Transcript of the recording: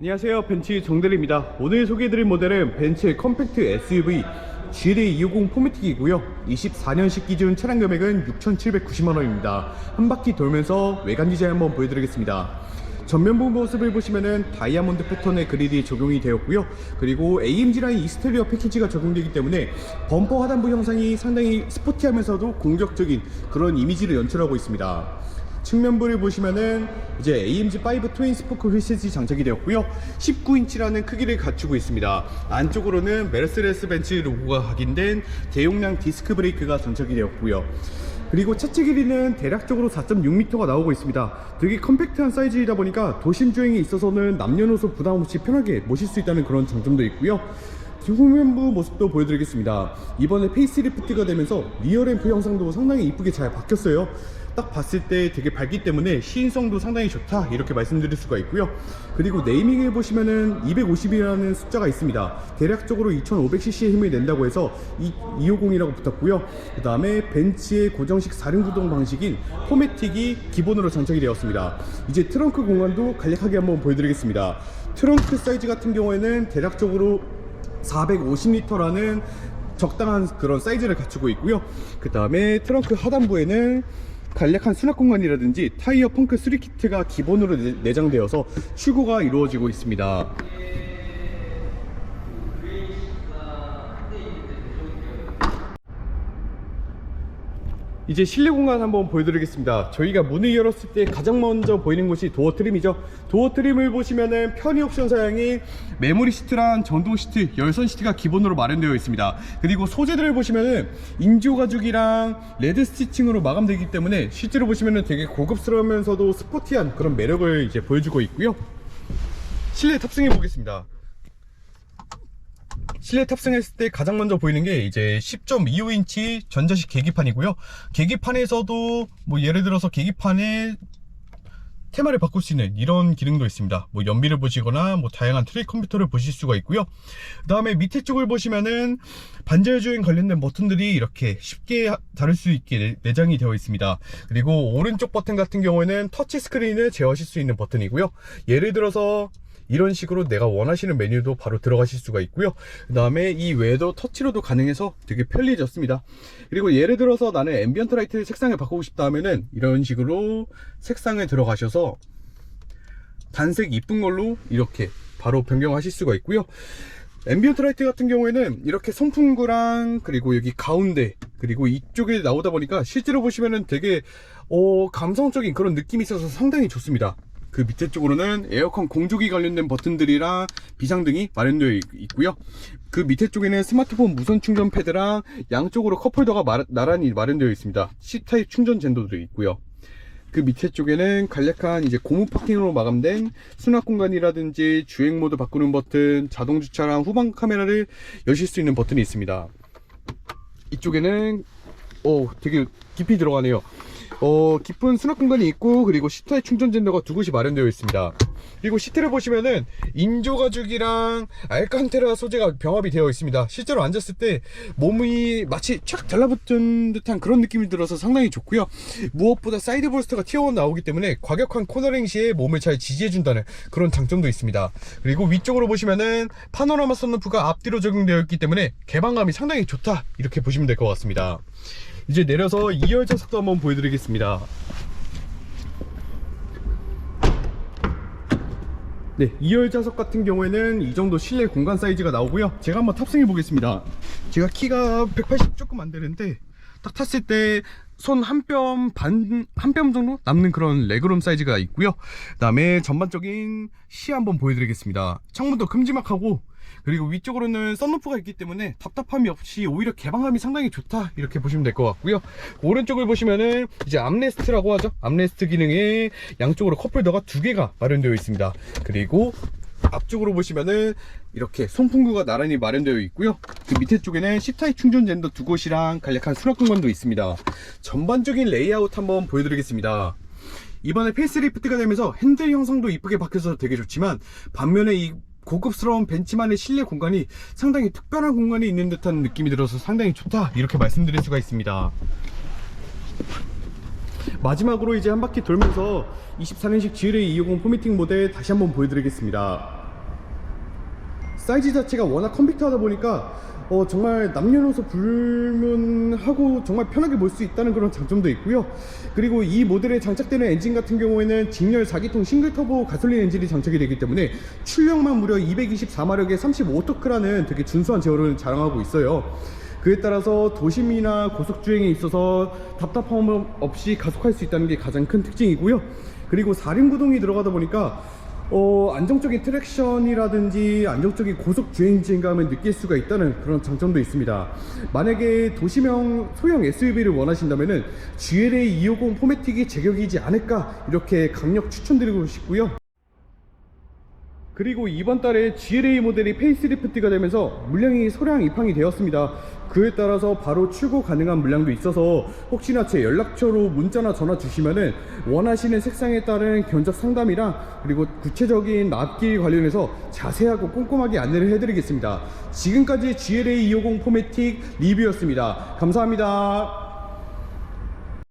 안녕하세요. 벤츠 정대리입니다. 오늘 소개해드릴 모델은 벤츠 컴팩트 SUV GLA250 포매틱이고요. 24년식 기준 차량 금액은 6,790만원입니다. 한 바퀴 돌면서 외관 디자인 한번 보여드리겠습니다. 전면부 모습을 보시면은 다이아몬드 패턴의 그릴이 적용이 되었고요. 그리고 AMG 라인 익스테리어 패키지가 적용되기 때문에 범퍼 하단부 형상이 상당히 스포티하면서도 공격적인 그런 이미지를 연출하고 있습니다 측면부를 보시면은 이제 AMG5 트윈 스포크 휠셋이 장착이 되었고요. 19인치라는 크기를 갖추고 있습니다. 안쪽으로는 메르세데스 벤츠 로고가 각인된 대용량 디스크 브레이크가 장착이 되었고요. 그리고 차체 길이는 대략적으로 4.6m가 나오고 있습니다. 되게 컴팩트한 사이즈이다 보니까 도심 주행에 있어서는 남녀노소 부담 없이 편하게 모실 수 있다는 그런 장점도 있고요. 후면부 모습도 보여드리겠습니다. 이번에 페이스리프트가 되면서 리어램프 형상도 상당히 이쁘게 잘 바뀌었어요. 딱 봤을 때 되게 밝기 때문에 시인성도 상당히 좋다 이렇게 말씀드릴 수가 있고요. 그리고 네이밍을 보시면은 250이라는 숫자가 있습니다. 대략적으로 2500cc의 힘을 낸다고 해서 250이라고 붙었고요. 그 다음에 벤츠의 고정식 4륜 구동 방식인 포매틱이 기본으로 장착이 되었습니다. 이제 트렁크 공간도 간략하게 한번 보여드리겠습니다. 트렁크 사이즈 같은 경우에는 대략적으로 450리터라는 적당한 그런 사이즈를 갖추고 있고요. 그 다음에 트렁크 하단부에는 간략한 수납 공간이라든지 타이어 펑크 3키트가 기본으로 내- 내장되어서 출고가 이루어지고 있습니다. 이제 실내 공간 한번 보여드리겠습니다. 저희가 문을 열었을 때 가장 먼저 보이는 곳이 도어 트림이죠. 도어 트림을 보시면은 편의 옵션 사양이 메모리 시트랑 전동 시트, 열선 시트가 기본으로 마련되어 있습니다. 그리고 소재들을 보시면은 인조 가죽이랑 레드 스티칭으로 마감되기 때문에 실제로 보시면은 되게 고급스러우면서도 스포티한 그런 매력을 이제 보여주고 있고요. 실내 탑승해 보겠습니다. 실내 탑승했을 때 가장 먼저 보이는 게 이제 10.25인치 전자식 계기판이고요. 계기판에서도 뭐 예를 들어서 계기판에 테마를 바꿀 수 있는 이런 기능도 있습니다. 뭐 연비를 보시거나 뭐 다양한 트랙 컴퓨터를 보실 수가 있고요. 그 다음에 밑에 쪽을 보시면은 반절 주행 관련된 버튼들이 이렇게 쉽게 하- 다룰 수 있게 내- 내장이 되어 있습니다. 그리고 오른쪽 버튼 같은 경우에는 터치 스크린을 제어하실 수 있는 버튼이고요. 예를 들어서 이런 식으로 내가 원하시는 메뉴도 바로 들어가실 수가 있고요. 그 다음에 이 외에도 터치로도 가능해서 되게 편리해졌습니다. 그리고 예를 들어서 나는 앰비언트 라이트 색상을 바꾸고 싶다 하면은 이런 식으로 색상을 들어가셔서 단색 이쁜 걸로 이렇게 바로 변경하실 수가 있고요. 앰비언트 라이트 같은 경우에는 이렇게 선풍구랑 그리고 여기 가운데 그리고 이쪽에 나오다 보니까 실제로 보시면은 되게 어, 감성적인 그런 느낌이 있어서 상당히 좋습니다. 그 밑에 쪽으로는 에어컨 공조기 관련된 버튼들이랑 비상등이 마련되어 있- 있고요. 그 밑에 쪽에는 스마트폰 무선 충전 패드랑 양쪽으로 컵홀더가 마- 나란히 마련되어 있습니다. C타입 충전 젠더도 있고요. 그 밑에 쪽에는 간략한 이제 고무 파킹으로 마감된 수납 공간이라든지 주행 모드 바꾸는 버튼, 자동 주차랑 후방 카메라를 여실 수 있는 버튼이 있습니다. 이쪽에는 오 되게 깊이 들어가네요. 어 깊은 수납 공간이 있고 그리고 시트의 충전 젠더가 두 곳이 마련되어 있습니다. 그리고 시트를 보시면은 인조 가죽이랑 알칸테라 소재가 병합이 되어 있습니다. 실제로 앉았을 때 몸이 마치 촥 달라붙은 듯한 그런 느낌이 들어서 상당히 좋고요. 무엇보다 사이드 볼스터가 튀어 나오기 때문에 과격한 코너링 시에 몸을 잘 지지해 준다는 그런 장점도 있습니다. 그리고 위쪽으로 보시면은 파노라마 선루프가 앞뒤로 적용되어 있기 때문에 개방감이 상당히 좋다 이렇게 보시면 될 것 같습니다. 이제 내려서 2열 좌석도 한번 보여드리겠습니다. 네, 2열 좌석 같은 경우에는 이 정도 실내 공간 사이즈가 나오고요. 제가 한번 탑승해 보겠습니다. 제가 키가 180 조금 안 되는데 딱 탔을 때 손 한 뼘 반, 한 뼘 정도 남는 그런 레그룸 사이즈가 있고요. 그 다음에 전반적인 시 한번 보여드리겠습니다. 창문도 큼지막하고 그리고 위쪽으로는 썬루프가 있기 때문에 답답함이 없이 오히려 개방감이 상당히 좋다. 이렇게 보시면 될 것 같고요. 오른쪽을 보시면은 이제 암레스트라고 하죠? 암레스트 기능에 양쪽으로 컵홀더가 두 개가 마련되어 있습니다. 그리고 앞쪽으로 보시면은 이렇게 송풍구가 나란히 마련되어 있고요. 그 밑에 쪽에는 C타입 충전 젠더 두 곳이랑 간략한 수납 공간도 있습니다. 전반적인 레이아웃 한번 보여드리겠습니다. 이번에 페이스리프트가 되면서 핸들 형상도 이쁘게 바뀌어서 되게 좋지만 반면에 이 고급스러운 벤츠만의 실내 공간이 상당히 특별한 공간이 있는 듯한 느낌이 들어서 상당히 좋다. 이렇게 말씀드릴 수가 있습니다. 마지막으로 이제 한 바퀴 돌면서 24년식 GLA 250 포미팅 모델 다시 한번 보여드리겠습니다. 사이즈 자체가 워낙 컴팩트하다 보니까 어, 정말 남녀노소 불문하고 정말 편하게 몰수 있다는 그런 장점도 있고요. 그리고 이 모델에 장착되는 엔진 같은 경우에는 직렬 4기통 싱글 터보 가솔린 엔진이 장착이 되기 때문에 출력만 무려 224마력의 35토크라는 되게 준수한 제어를 자랑하고 있어요. 그에 따라서 도심이나 고속주행에 있어서 답답함 없이 가속할 수 있다는 게 가장 큰 특징이고요. 그리고 4륜 구동이 들어가다 보니까 어, 안정적인 트랙션이라든지 안정적인 고속 주행 진감을 느낄 수가 있다는 그런 장점도 있습니다. 만약에 도시명 소형 SUV를 원하신다면은 GLA 250 포매틱이 제격이지 않을까 이렇게 강력 추천드리고 싶고요. 그리고 이번 달에 GLA 모델이 페이스리프트가 되면서 물량이 소량 입항이 되었습니다. 그에 따라서 바로 출고 가능한 물량도 있어서 혹시나 제 연락처로 문자나 전화 주시면은 원하시는 색상에 따른 견적 상담이랑 그리고 구체적인 납기 관련해서 자세하고 꼼꼼하게 안내를 해드리겠습니다. 지금까지 GLA 250 포매틱 리뷰였습니다. 감사합니다.